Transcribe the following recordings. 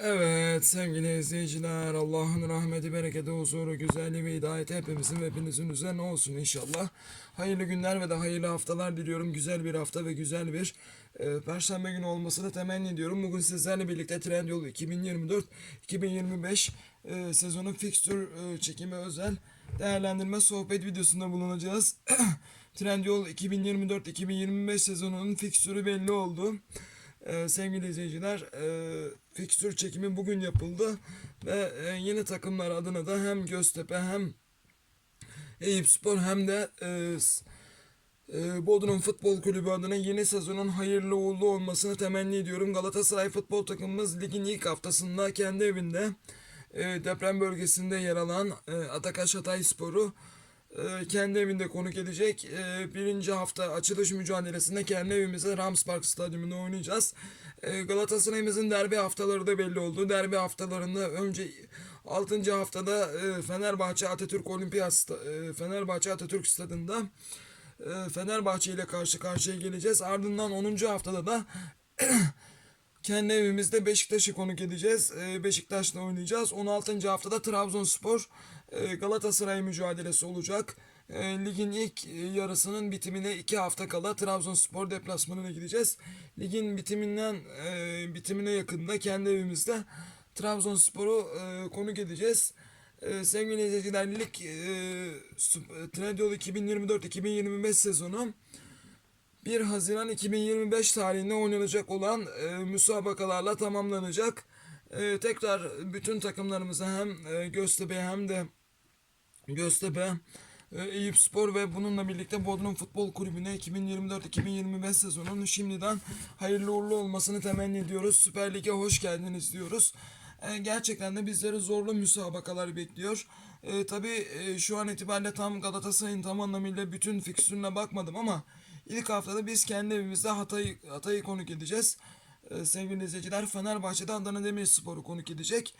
Evet sevgili izleyiciler Allah'ın rahmeti, bereketi, huzuru, güzelliği ve hidayeti hepimizin ve hepinizin üzerine olsun inşallah. Hayırlı günler ve de hayırlı haftalar diliyorum. Güzel bir hafta ve güzel bir e, perşembe günü olmasını temenni ediyorum. Bugün sizlerle birlikte Trendyol 2024-2025 e, sezonun fikstür e, çekimi özel değerlendirme sohbet videosunda bulunacağız. Trendyol 2024-2025 sezonunun fikstürü belli oldu. Ee, sevgili izleyiciler, e, fikstür çekimi bugün yapıldı ve e, yeni takımlar adına da hem Göztepe hem Eyüpspor hem de e, e, Bodrum Futbol Kulübü adına yeni sezonun hayırlı uğurlu olmasını temenni ediyorum. Galatasaray futbol takımımız ligin ilk haftasında kendi evinde e, deprem bölgesinde yer alan e, Atakaş Hatayspor'u e, kendi evinde konuk edecek. E, birinci hafta açılış mücadelesinde kendi evimizde Rams Park Stadyumunda oynayacağız. E, Galatasaray'ımızın derbi haftaları da belli oldu. Derbi haftalarında önce 6. haftada e, Fenerbahçe Atatürk Olimpiyat e, Fenerbahçe Atatürk Stadında e, Fenerbahçe ile karşı karşıya geleceğiz. Ardından 10. haftada da kendi evimizde Beşiktaş'ı konuk edeceğiz. Ee, Beşiktaş'la oynayacağız. 16. haftada Trabzonspor Galatasaray mücadelesi olacak. E, Ligin ilk e, yarısının bitimine 2 hafta kala Trabzonspor deplasmanına gideceğiz. Ligin bitiminden e, bitimine yakında kendi evimizde Trabzonspor'u e, konuk edeceğiz. E, sevgili izleyiciler lig Trendyol 2024-2025 sezonu 1 Haziran 2025 tarihinde oynanacak olan müsabakalarla tamamlanacak. Tekrar bütün takımlarımıza hem Göztepe hem de Göztepe, e, Eyüpspor ve bununla birlikte Bodrum Futbol Kulübü'ne 2024-2025 sezonunun şimdiden hayırlı uğurlu olmasını temenni ediyoruz. Süper Lig'e hoş geldiniz diyoruz. E, gerçekten de bizleri zorlu müsabakalar bekliyor. E, tabii e, şu an itibariyle tam Galatasaray'ın tam anlamıyla bütün fikstürüne bakmadım ama ilk haftada biz kendi evimizde Hatay'ı Hatay'ı konuk edeceğiz. E, sevgili izleyiciler Fenerbahçe'de Adana Demirspor'u konuk edecek.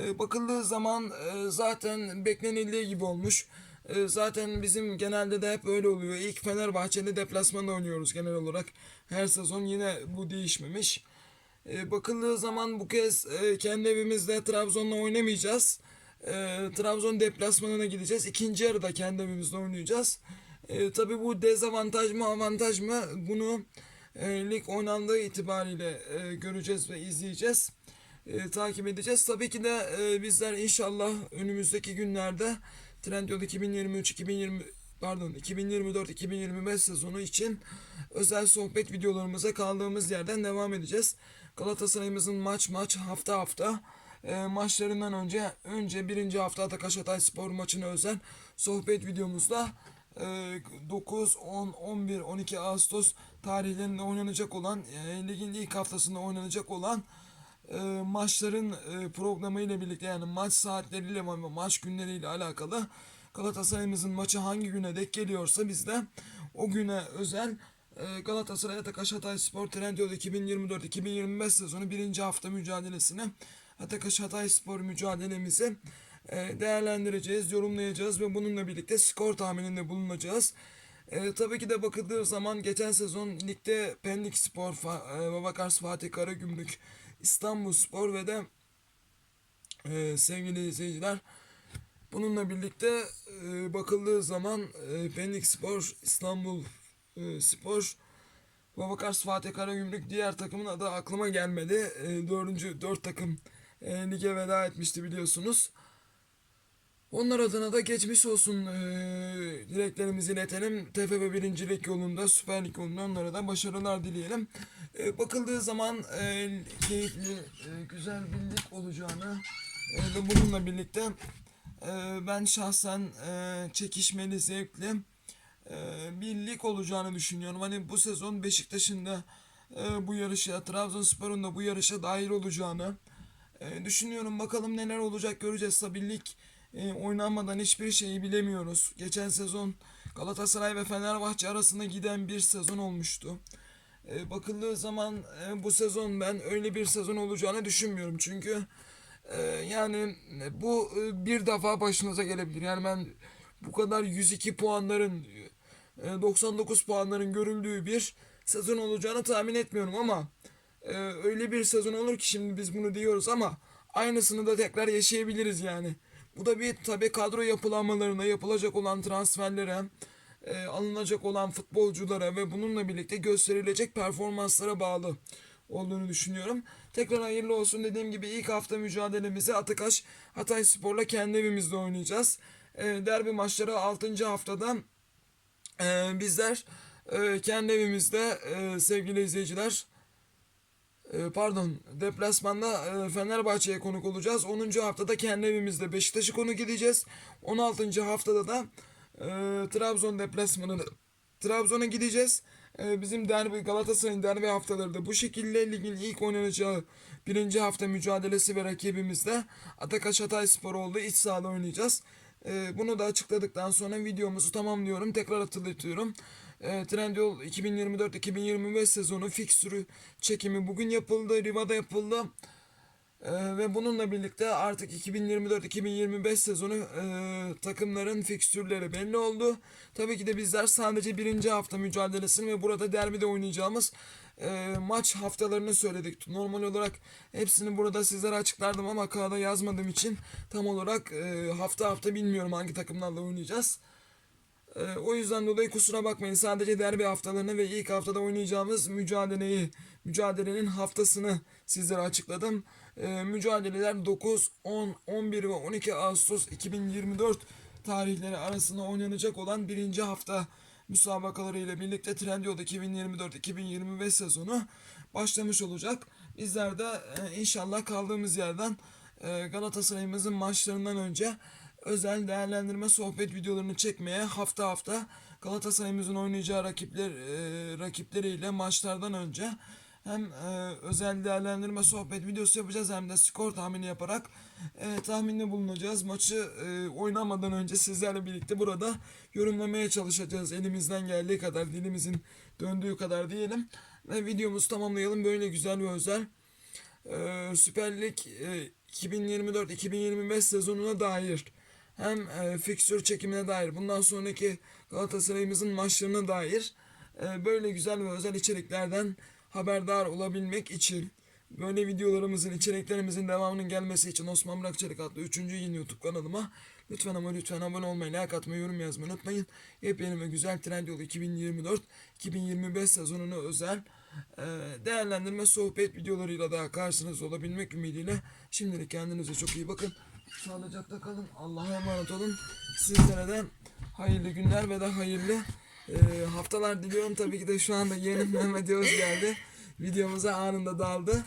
E, bakıldığı zaman e, zaten beklenildiği gibi olmuş. E, zaten bizim genelde de hep öyle oluyor. İlk Fenerbahçe'de deplasmanda oynuyoruz genel olarak. Her sezon yine bu değişmemiş. E, bakıldığı zaman bu kez e, kendi evimizde Trabzon'la oynamayacağız. Trabzon deplasmanına gideceğiz. İkinci yarıda kendi evimizde oynayacağız. E, tabii bu dezavantaj mı avantaj mı bunu e, lig oynandığı itibariyle göreceğiz ve izleyeceğiz. E, takip edeceğiz. Tabii ki de e, bizler inşallah önümüzdeki günlerde Trendyol 2023-2020 pardon 2024-2025 sezonu için özel sohbet videolarımıza kaldığımız yerden devam edeceğiz. Galatasaray'ımızın maç maç hafta hafta e, maçlarından önce önce birinci hafta Atakaş Hatay Spor maçına özel sohbet videomuzda e, 9, 10, 11, 12 Ağustos tarihlerinde oynanacak olan e, ligin ilk haftasında oynanacak olan e, maçların e, programı ile birlikte yani maç saatleriyle ve maç günleriyle alakalı Galatasaray'ımızın maçı hangi güne denk geliyorsa biz de o güne özel e, Galatasaray Atakaş Hatay Spor Trendyol 2024-2025 sezonu birinci hafta mücadelesine Atakaş Hatay Spor mücadelemizi e, değerlendireceğiz, yorumlayacağız ve bununla birlikte skor tahmininde bulunacağız. E, tabii ki de bakıldığı zaman geçen sezon ligde Pendik Spor, Fa- e, Babakars Fatih Karagümrük, İstanbul Spor ve de e, sevgili izleyiciler bununla birlikte e, bakıldığı zaman e, Pendik Spor, İstanbul e, Spor, Babakars Fatih Karagümrük diğer takımın adı aklıma gelmedi. E, dördüncü dört takım e, lige veda etmişti biliyorsunuz. Onlar adına da geçmiş olsun e, dileklerimizi iletelim. TFF birincilik yolunda, Süper Lig yolunda onlara da başarılar dileyelim. E, bakıldığı zaman e, keyifli, e, güzel bir lig olacağını e, ve bununla birlikte e, ben şahsen e, çekişmeli, zevkli e, bir olacağını düşünüyorum. Hani bu sezon Beşiktaş'ın da e, bu yarışa, Trabzonspor'un da bu yarışa dahil olacağını e, düşünüyorum. Bakalım neler olacak göreceğiz. Tabii e, oynanmadan hiçbir şeyi bilemiyoruz. Geçen sezon Galatasaray ve Fenerbahçe arasında giden bir sezon olmuştu. E, bakıldığı zaman e, bu sezon ben öyle bir sezon olacağını düşünmüyorum. Çünkü e, yani bu bir defa başınıza gelebilir. Yani ben bu kadar 102 puanların e, 99 puanların görüldüğü bir sezon olacağını tahmin etmiyorum ama öyle bir sezon olur ki şimdi biz bunu diyoruz ama aynısını da tekrar yaşayabiliriz yani. Bu da bir tabii kadro yapılanmalarına, yapılacak olan transferlere, e, alınacak olan futbolculara ve bununla birlikte gösterilecek performanslara bağlı olduğunu düşünüyorum. Tekrar hayırlı olsun dediğim gibi ilk hafta mücadelemizi Atakaş Hatay Spor'la kendi evimizde oynayacağız. E, derbi maçları 6. haftada e, bizler e, kendi evimizde e, sevgili izleyiciler e, pardon deplasmanda e, Fenerbahçe'ye konuk olacağız. 10. haftada kendi evimizde Beşiktaş'ı konuk edeceğiz. 16. haftada da e, Trabzon deplasmanına Trabzon'a gideceğiz. E, bizim derbi Galatasaray'ın derbi haftaları da bu şekilde ligin ilk oynanacağı birinci hafta mücadelesi ve rakibimizde Atakaş Hatay Spor oldu. İç sahada oynayacağız. E, bunu da açıkladıktan sonra videomuzu tamamlıyorum. Tekrar hatırlatıyorum. E, Trendyol 2024-2025 sezonu fikstürü çekimi bugün yapıldı. Riva'da yapıldı. Ee, ve bununla birlikte artık 2024-2025 sezonu e, takımların fikstürleri belli oldu. Tabii ki de bizler sadece birinci hafta mücadelesini ve burada derbide oynayacağımız e, maç haftalarını söyledik. Normal olarak hepsini burada sizlere açıklardım ama kağıda yazmadığım için tam olarak e, hafta hafta bilmiyorum hangi takımlarla oynayacağız. Ee, o yüzden dolayı kusura bakmayın. Sadece derbi haftalarını ve ilk haftada oynayacağımız mücadeleyi, mücadelenin haftasını sizlere açıkladım. Ee, mücadeleler 9, 10, 11 ve 12 Ağustos 2024 tarihleri arasında oynanacak olan birinci hafta müsabakaları ile birlikte Trendyol 2024-2025 sezonu başlamış olacak. Bizler de e, inşallah kaldığımız yerden e, Galatasaray'ımızın maçlarından önce özel değerlendirme sohbet videolarını çekmeye hafta hafta Galatasaray'ımızın oynayacağı rakipler e, rakipleriyle maçlardan önce hem e, özel değerlendirme sohbet videosu yapacağız hem de skor tahmini yaparak e, tahminde bulunacağız. Maçı e, oynamadan önce sizlerle birlikte burada yorumlamaya çalışacağız. Elimizden geldiği kadar, dilimizin döndüğü kadar diyelim. Ve videomuzu tamamlayalım. Böyle güzel ve özel e, Süper Lig e, 2024-2025 sezonuna dair hem e, fikstür çekimine dair bundan sonraki Galatasaray'ımızın maçlarına dair e, böyle güzel ve özel içeriklerden haberdar olabilmek için böyle videolarımızın içeriklerimizin devamının gelmesi için Osman Burak Çelik adlı 3. yeni YouTube kanalıma lütfen ama lütfen abone olmayı, like atmayı, yorum yazmayı unutmayın. Yepyeni ve güzel Trendyol 2024-2025 sezonuna özel e, değerlendirme sohbet videolarıyla daha karşınızda olabilmek ümidiyle şimdilik kendinize çok iyi bakın. Sağlıcakla kalın. Allah'a emanet olun. Sizlere de hayırlı günler ve de hayırlı e, haftalar diliyorum. Tabii ki de şu anda yeni Mehmet Yavuz geldi. Videomuza anında daldı.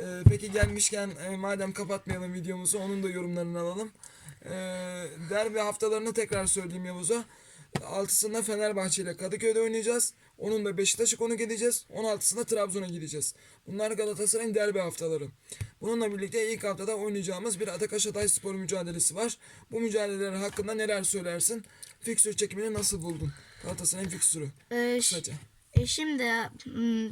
E, peki gelmişken e, madem kapatmayalım videomuzu onun da yorumlarını alalım. E, derbi haftalarını tekrar söyleyeyim Yavuz'a. 6'sında Fenerbahçe ile Kadıköy'de oynayacağız. Onun da Beşiktaş'ı konuk edeceğiz. 16'sında Trabzon'a gideceğiz. Bunlar Galatasaray'ın derbi haftaları. Bununla birlikte ilk haftada oynayacağımız bir Atakaş Hatay Spor mücadelesi var. Bu mücadeleler hakkında neler söylersin? Fikstür çekimini nasıl buldun? Galatasaray'ın fikstürü. Ee, Kısaca. e, şimdi hmm,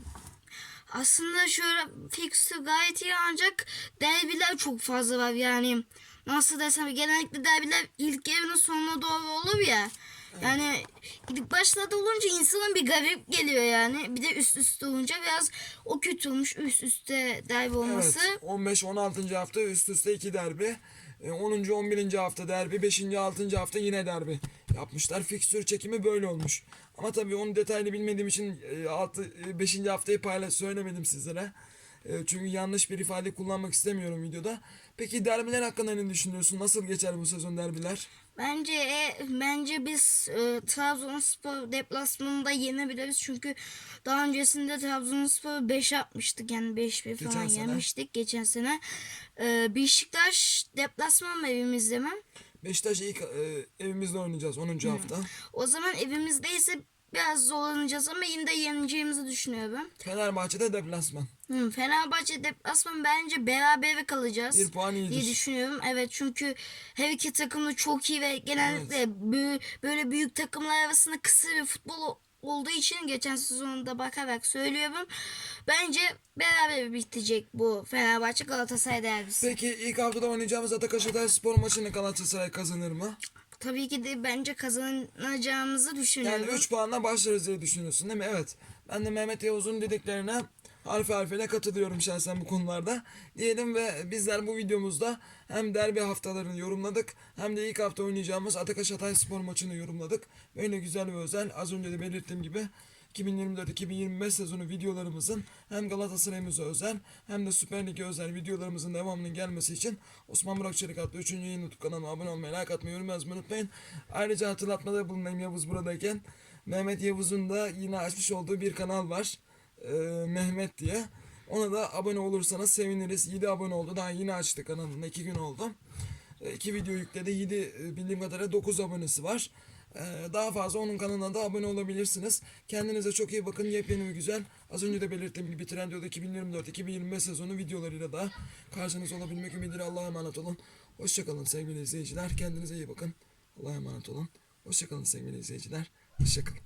aslında şöyle fixture gayet iyi ancak derbiler çok fazla var yani nasıl desem genellikle derbiler ilk yarının sonuna doğru olur ya. Yani ilk başlarda olunca insanın bir garip geliyor yani. Bir de üst üste olunca biraz o kötü olmuş üst üste derbi olması. Evet. 15-16. hafta üst üste 2 derbi. E, 10. 11. hafta derbi. 5. 6. hafta yine derbi yapmışlar. Fikstür çekimi böyle olmuş. Ama tabii onu detaylı bilmediğim için 6 5. haftayı paylaş söylemedim sizlere. E, Çünkü yanlış bir ifade kullanmak istemiyorum videoda. Peki derbiler hakkında ne düşünüyorsun? Nasıl geçer bu sezon derbiler? Bence e, bence biz e, Trabzonspor deplasmanında yenebiliriz çünkü daha öncesinde Trabzonspor 5 yapmıştık yani 5-1 Geçen falan sene. yemiştik geçen sene. E, Beşiktaş deplasman mı evimizde mi? Beşiktaş ilk e, evimizde oynayacağız 10. hafta. O zaman evimizdeyse biraz zorlanacağız ama yine de yeneceğimizi düşünüyorum. Fenerbahçe'de deplasman. Hı, Fenerbahçe deplasman bence berabere kalacağız. Bir puan diye iyidir. düşünüyorum. Evet çünkü her iki takım da çok iyi ve genellikle bö- böyle büyük takımlar arasında kısa bir futbol olduğu için geçen sezonda bakarak söylüyorum. Bence beraber bitecek bu Fenerbahçe Galatasaray derbisi. Peki ilk haftada oynayacağımız Atakaş Hatay Spor maçını Galatasaray kazanır mı? Tabii ki de bence kazanacağımızı düşünüyorum. Yani 3 puanla başlarız diye düşünüyorsun değil mi? Evet. Ben de Mehmet Yavuz'un dediklerine harfi harfine katılıyorum şahsen bu konularda. Diyelim ve bizler bu videomuzda hem derbi haftalarını yorumladık hem de ilk hafta oynayacağımız Atakaş Hatay Spor maçını yorumladık. Böyle güzel ve özel az önce de belirttiğim gibi 2024-2025 sezonu videolarımızın hem Galatasaray'ımıza özel hem de Süper Lig'e özel videolarımızın devamının gelmesi için Osman Burak Çelik adlı 3. yayın YouTube kanalıma abone olmayı, like atmayı, yorum yazmayı unutmayın. Ayrıca hatırlatmada bulunayım Yavuz buradayken. Mehmet Yavuz'un da yine açmış olduğu bir kanal var. Ee, Mehmet diye. Ona da abone olursanız seviniriz. 7 abone oldu. Daha yeni açtı kanalında. 2 gün oldu. 2 video yükledi. 7 e, bildiğim kadarıyla 9 abonesi var. Ee, Daha fazla onun kanalına da abone olabilirsiniz. Kendinize çok iyi bakın. Yepyeni ve güzel. Az önce de belirttiğim gibi Trendyol'da 2024-2025 sezonu videolarıyla da karşınızda olabilmek ümidiyle Allah'a emanet olun. Hoşçakalın sevgili izleyiciler. Kendinize iyi bakın. Allah'a emanet olun. Hoşçakalın sevgili izleyiciler. Hoşçakalın.